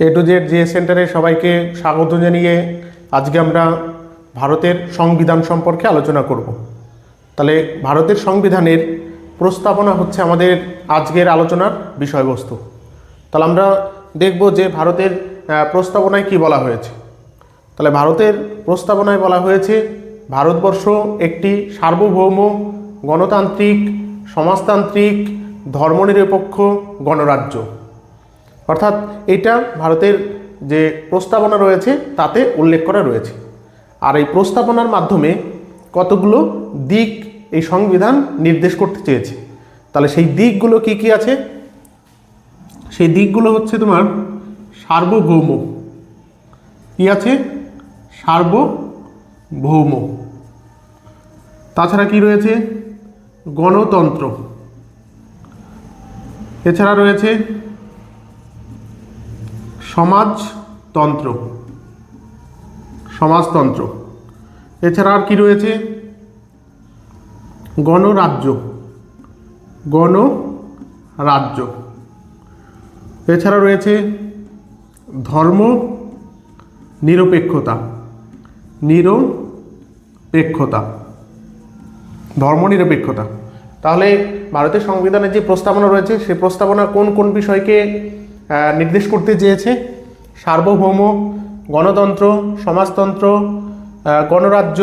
A to Z GS সেন্টারে সবাইকে স্বাগত জানিয়ে আজকে আমরা ভারতের সংবিধান সম্পর্কে আলোচনা করব। তাহলে ভারতের সংবিধানের প্রস্তাবনা হচ্ছে আমাদের আজকের আলোচনার বিষয়বস্তু। তাহলে আমরা দেখব যে ভারতের প্রস্তাবনায় কি বলা হয়েছে। তাহলে ভারতের প্রস্তাবনায় বলা হয়েছে, ভারতবর্ষ একটি সার্বভৌম গণতান্ত্রিক, সমাজতান্ত্রিক, ধর্মনিরপেক্ষ গণরাজ্য। অর্থাৎ এটা ভারতের যে প্রস্তাবনা রয়েছে, তাতে উল্লেখ করা রয়েছে। আর এই প্রস্তাবনার মাধ্যমে কতগুলো দিক এই সংবিধান নির্দেশ করতে চেয়েছে? তাহলে সেই দিকগুলো কি কি আছে? সেই দিকগুলো হচ্ছে তোমার সার্বভৌম। কি আছে? সার্বভৌম। তাছাড়া কি রয়েছে? গণতন্ত্র। এছাড়া রয়েছে সমাজতন্ত্র সমাজতন্ত্র এছাড়া আর কি রয়েছে? গণরাজ্য। গণরাজ্য। এছাড়া রয়েছে ধর্ম নিরপেক্ষতা। নিরপেক্ষতা। ধর্মনিরপেক্ষতা তাহলে ভারতের সংবিধানের যে প্রস্তাবনা রয়েছে সেই প্রস্তাবনা কোন কোন বিষয়কে নির্দেশ করতে চেয়েছে। সার্বভৌম গণতন্ত্র সমাজতন্ত্র গণরাজ্য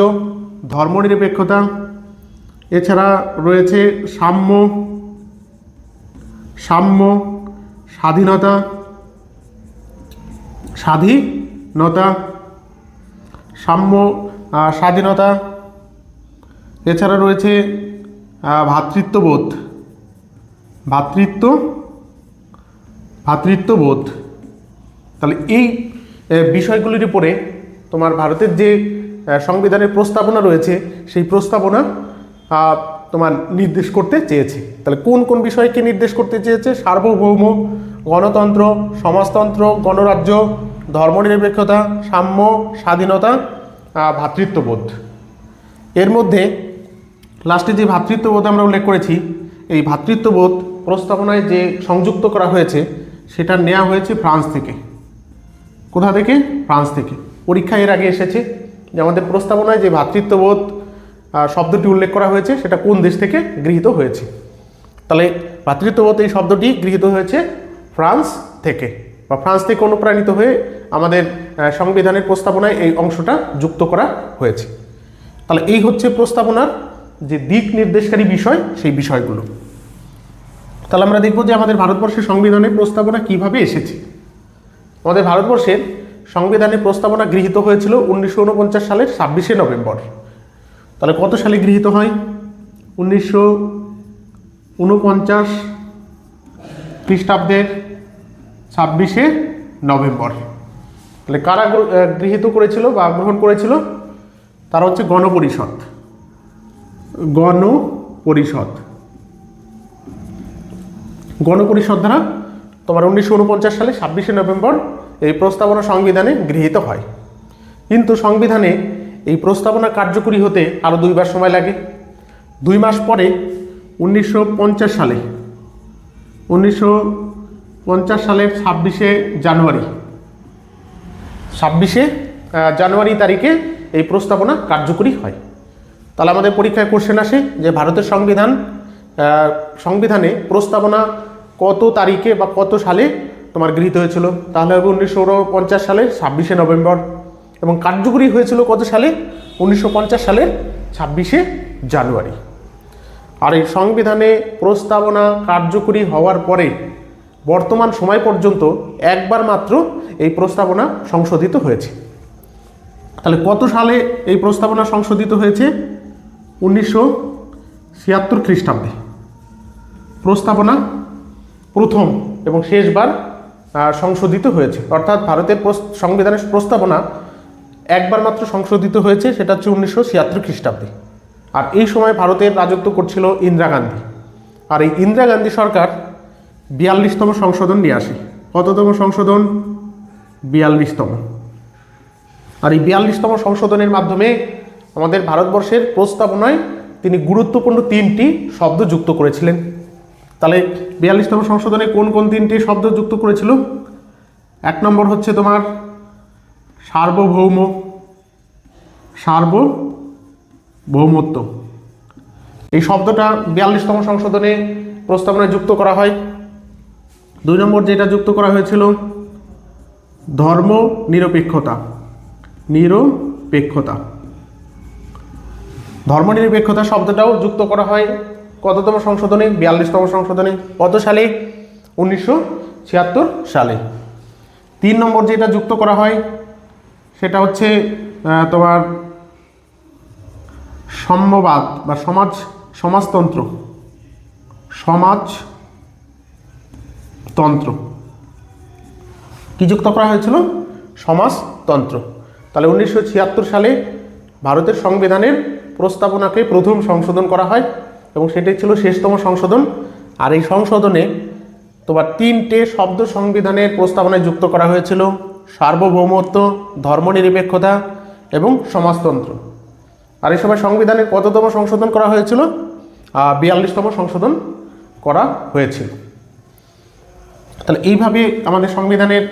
ধর্মনিরপেক্ষতা। এছাড়া রয়েছে সাম্য সাম্য স্বাধীনতা স্বাধীনতা সাম্য স্বাধীনতা। এছাড়া রয়েছে আহ, ভ্রাতৃত্ববোধ ভ্রাতৃত্ব ভ্রাতৃত্ববোধ তাহলে এই বিষয়গুলির উপরে তোমার ভারতের যে সংবিধানের প্রস্তাবনা রয়েছে, সেই প্রস্তাবনা তোমার নির্দেশ করতে চেয়েছে। তাহলে কোন কোন বিষয়কে নির্দেশ করতে চেয়েছে? সার্বভৌম, গণতন্ত্র, সমাজতন্ত্র, গণরাজ্য, ধর্মনিরপেক্ষতা, সাম্য, স্বাধীনতা ভ্রাতৃত্ববোধ এর মধ্যে লাস্টে যে ভ্রাতৃত্ববোধ আমরা উল্লেখ করেছি, এই ভ্রাতৃত্ববোধ প্রস্তাবনায় যে সংযুক্ত করা হয়েছে সেটা নেওয়া হয়েছে ফ্রান্স থেকে। কোথা থেকে? ফ্রান্স থেকে। পরীক্ষা এর আগে এসেছে যে আমাদের প্রস্তাবনায় যে ভ্রাতৃত্ববোধ শব্দটি উল্লেখ করা হয়েছে, সেটা কোন দেশ থেকে গৃহীত হয়েছে? তাহলে ভ্রাতৃত্ববোধ এই শব্দটি গৃহীত হয়েছে ফ্রান্স থেকে বা ফ্রান্স থেকে অনুপ্রাণিত হয়ে আমাদের সংবিধানের প্রস্তাবনায় এই অংশটা যুক্ত করা হয়েছে। তাহলে এই হচ্ছে প্রস্তাবনার যে দিক নির্দেশকারী বিষয়, সেই বিষয়গুলো। তাহলে আমরা দেখব যে আমাদের ভারতবর্ষের সংবিধানে প্রস্তাবনা কীভাবে এসেছে। আমাদের ভারতবর্ষের সংবিধানে প্রস্তাবনা গৃহীত হয়েছিল উনিশশো উনপঞ্চাশ সালের ছাব্বিশে নভেম্বর। তাহলে কত সালে গৃহীত হয়? উনিশশো উনপঞ্চাশ খ্রিস্টাব্দের ছাব্বিশে নভেম্বর। তাহলে কারা গৃহীত করেছিল বা গ্রহণ করেছিল? তারা হচ্ছে গণপরিষদ। গণপরিষদ। গণপরিষদ দ্বারা তোমার উনিশশো উনপঞ্চাশ সালে ছাব্বিশে নভেম্বর এই প্রস্তাবনা সংবিধানে গৃহীত হয়। কিন্তু সংবিধানে এই প্রস্তাবনা কার্যকরী হতে আরও দুইবার সময় লাগে। দুই মাস পরে উনিশশো পঞ্চাশ সালে, উনিশশো পঞ্চাশ সালের ছাব্বিশে জানুয়ারি ছাব্বিশে জানুয়ারি তারিখে এই প্রস্তাবনা কার্যকরী হয়। তাহলে আমাদের পরীক্ষায় কোশ্চেন আসে যে ভারতের সংবিধান সংবিধানে প্রস্তাবনা কত তারিখে বা কত সালে তোমার গৃহীত হয়েছিল? তাহলে হবে উনিশশো পঞ্চাশ সালের ছাব্বিশে নভেম্বর। এবং কার্যকরী হয়েছিল কত সালে? উনিশশো পঞ্চাশ সালের ছাব্বিশে জানুয়ারি। আর এই সংবিধানে প্রস্তাবনা কার্যকরী হওয়ার পরে বর্তমান সময় পর্যন্ত একবার মাত্র এই প্রস্তাবনা সংশোধিত হয়েছে। তাহলে কত সালে এই প্রস্তাবনা সংশোধিত হয়েছে? উনিশশো ছিয়াত্তর খ্রিস্টাব্দে। প্রস্তাবনা প্রথম এবং শেষবার সংশোধিত হয়েছে। অর্থাৎ ভারতের সংবিধানের প্রস্তাবনা একবার মাত্র সংশোধিত হয়েছে, সেটা হচ্ছে উনিশশো ছিয়াত্তর খ্রিস্টাব্দে। আর এই সময় ভারতের রাজত্ব করছিল ইন্দিরা গান্ধী। আর এই ইন্দিরা গান্ধী সরকার বিয়াল্লিশতম সংশোধন নিয়ে আসে। কততম সংশোধন? বিয়াল্লিশতম। আর এই বিয়াল্লিশতম সংশোধনের মাধ্যমে আমাদের ভারতবর্ষের প্রস্তাবনায় তিনি গুরুত্বপূর্ণ তিনটি শব্দ যুক্ত করেছিলেন। তাহলে বিয়াল্লিশতম সংশোধনে কোন কোন তিনটি শব্দ যুক্ত করেছিল? এক নম্বর হচ্ছে তোমার সার্বভৌম, সার্বভৌমত্ব। এই শব্দটা বিয়াল্লিশতম সংশোধনে প্রস্তাবনায় যুক্ত করা হয়। দুই নম্বর যেটা যুক্ত করা হয়েছিল ধর্ম নিরপেক্ষতা নিরপেক্ষতা। ধর্মনিরপেক্ষতা শব্দটাও যুক্ত করা হয় কততম সংশোধনে? বিয়াল্লিশতম সংশোধনে। কত সালে? উনিশশো ছিয়াত্তর সালে। তিন নম্বর যেটা যুক্ত করা হয়, সেটা হচ্ছে তোমার সাম্যবাদ বা সমাজ, সমাজতন্ত্র। সমাজতন্ত্র। কি যুক্ত করা হয়েছিল? সমাজতন্ত্র। তাহলে উনিশশো ছিয়াত্তর সালে ভারতের সংবিধানের প্রস্তাবনাকে প্রথম সংশোধন করা হয়। এবং সেটাই ছিল শেষতম সংশোধন। আর এই সংশোধনে তোমার তিনটে শব্দ সংবিধানের প্রস্তাবনায় যুক্ত করা হয়েছিল। সার্বভৌমত্ব, ধর্মনিরপেক্ষতা এবং সমাজতন্ত্র। আর এই সময় সংবিধানের কততম সংশোধন করা হয়েছিল? বিয়াল্লিশতম সংশোধন করা হয়েছিল। তাহলে এইভাবে আমাদের সংবিধানের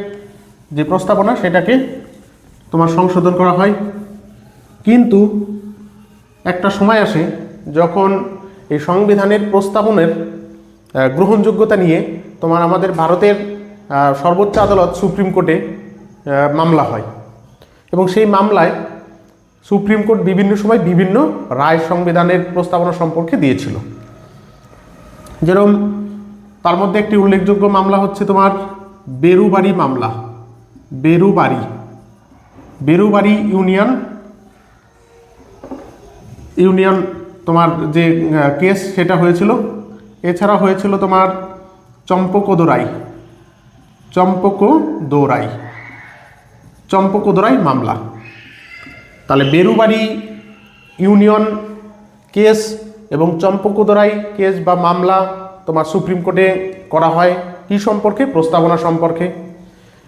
যে প্রস্তাবনা, সেটাকে তোমার সংশোধন করা হয়। কিন্তু একটা সময় আসে যখন এই সংবিধানের প্রস্তাবনের গ্রহণযোগ্যতা নিয়ে তোমার আমাদের ভারতের সর্বোচ্চ আদালত সুপ্রিম কোর্টে মামলা হয়। এবং সেই মামলায় সুপ্রিম কোর্ট বিভিন্ন সময় বিভিন্ন রায় সংবিধানের প্রস্তাবনা সম্পর্কে দিয়েছিল। যেরকম তার মধ্যে একটি উল্লেখযোগ্য মামলা হচ্ছে তোমার বেরুবাড়ি মামলা। বেরুবাড়ি। বেরুবাড়ি ইউনিয়ন ইউনিয়ন তোমার যে কেস সেটা হয়েছিল। এছাড়া হয়েছিল তোমার চম্পকোদোরাই। চম্পকোদোরাই। চম্পকোদোরাই মামলা। তাহলে বেরুবাড়ি ইউনিয়ন কেস এবং চম্পকোদরাই কেস বা মামলা তোমার সুপ্রিম কোর্টে করা হয় কি সম্পর্কে? প্রস্তাবনা সম্পর্কে।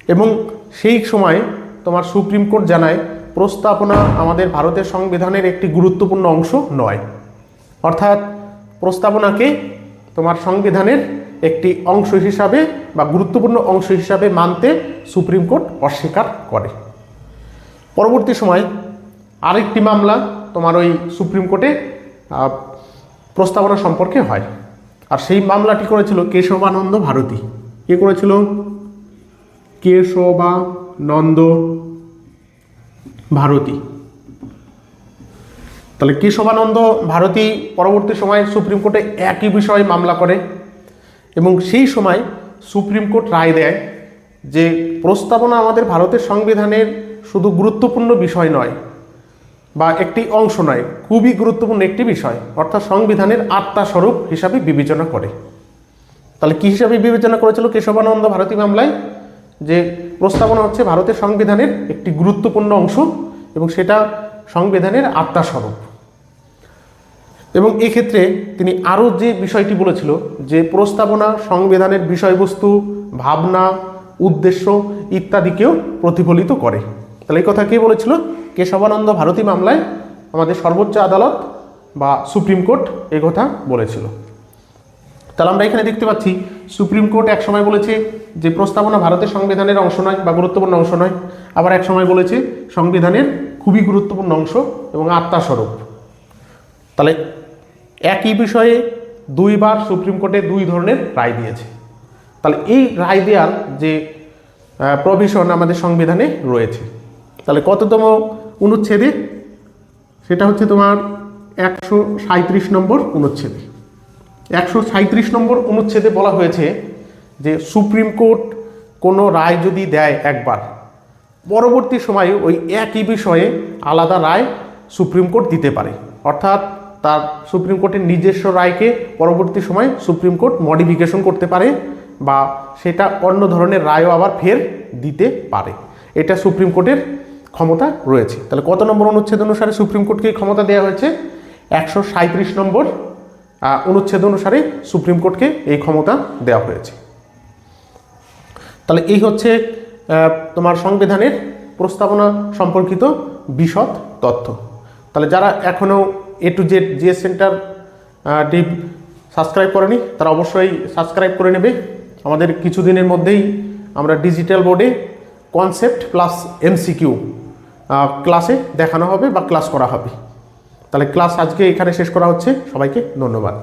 এবং সেই সময় তোমার সুপ্রিম কোর্ট জানায়, প্রস্তাবনা আমাদের ভারতের সংবিধানের একটি গুরুত্বপূর্ণ অংশ নয়। অর্থাৎ প্রস্তাবনাকে তোমার সংবিধানের একটি অংশ হিসাবে বা গুরুত্বপূর্ণ অংশ হিসাবে মানতে সুপ্রিম কোর্ট অস্বীকার করে। পরবর্তী সময় আরেকটি মামলা তোমার ওই সুপ্রিম কোর্টে প্রস্তাবনা সম্পর্কে হয়। আর সেই মামলাটি করেছিল কেশবানন্দ ভারতী। কে করেছিল? কেশবানন্দ ভারতী। তাহলে কেশবানন্দ ভারতী পরবর্তী সময় সুপ্রিম কোর্টে একই বিষয়ে মামলা করে এবং সেই সময় সুপ্রিম কোর্ট রায় দেয় যে প্রস্তাবনা আমাদের ভারতের সংবিধানের শুধু গুরুত্বপূর্ণ বিষয় নয় বা একটি অংশ নয়, খুবই গুরুত্বপূর্ণ একটি বিষয়, অর্থাৎ সংবিধানের আত্মাস্বরূপ হিসাবে বিবেচনা করে। তাহলে কী হিসাবে বিবেচনা করেছিল কেশবানন্দ ভারতী মামলায়? যে প্রস্তাবনা হচ্ছে ভারতের সংবিধানের একটি গুরুত্বপূর্ণ অংশ এবং সেটা সংবিধানের আত্মাস্বরূপ এবং এক্ষেত্রে তিনি আরও যে বিষয়টি বলেছিল, যে প্রস্তাবনা, সংবিধানের বিষয়বস্তু, ভাবনা, উদ্দেশ্য ইত্যাদিকেও প্রতিফলিত করে। তাহলে এই কথা কে বলেছিল? কেশবানন্দ ভারতী মামলায় আমাদের সর্বোচ্চ আদালত বা সুপ্রিম কোর্ট এই কথা বলেছিল। তাহলে আমরা এখানে দেখতে পাচ্ছি, সুপ্রিম কোর্ট এক সময় বলেছে যে প্রস্তাবনা ভারতের সংবিধানের অংশ নয় বা গুরুত্বপূর্ণ অংশ নয়, আবার এক সময় বলেছে সংবিধানের খুবই গুরুত্বপূর্ণ অংশ এবং আত্মাস্বরূপ। তাহলে একই বিষয়ে দুইবার সুপ্রিম কোর্টে দুই ধরনের রায় দিয়েছে। তাহলে এই রায় দেওয়ার যে প্রভিশন আমাদের সংবিধানে রয়েছে, তাহলে কততম অনুচ্ছেদে? সেটা হচ্ছে তোমার একশো সাঁত্রিশ নম্বর অনুচ্ছেদে। একশো সাঁত্রিশ নম্বর অনুচ্ছেদে বলা হয়েছে যে সুপ্রিম কোর্ট কোনো রায় যদি দেয় একবার, পরবর্তী সময়ে ওই একই বিষয়ে আলাদা রায় সুপ্রিম কোর্ট দিতে পারে। অর্থাৎ তার সুপ্রিম কোর্টের নিজস্ব রায়কে পরবর্তী সময় সুপ্রিম কোর্ট মডিফিকেশন করতে পারে বা সেটা অন্য ধরনের রায়ও আবার ফের দিতে পারে। এটা সুপ্রিম কোর্টের ক্ষমতা রয়েছে। তাহলে কত নম্বর অনুচ্ছেদ অনুসারে সুপ্রিম কোর্টকে ক্ষমতা দেওয়া হয়েছে? একশো সাঁত্রিশ নম্বর অনুচ্ছেদ অনুসারে সুপ্রিম কোর্টকে এই ক্ষমতা দেওয়া হয়েছে। তাহলে এই হচ্ছে তোমার সংবিধানের প্রস্তাবনা সম্পর্কিত বিশদ তথ্য। তাহলে যারা এখনও A to Z GS centre deep subscribe করেনি, তারা অবশ্যই সাবস্ক্রাইব করে নেবে। আমাদের কিছুদিনের মধ্যেই আমরা ডিজিটাল বোর্ডে কনসেপ্ট প্লাস এমসিকিউ ক্লাসে দেখানো হবে বা ক্লাস করা হবে। তাহলে ক্লাস আজকে এখানে শেষ করা হচ্ছে। সবাইকে ধন্যবাদ।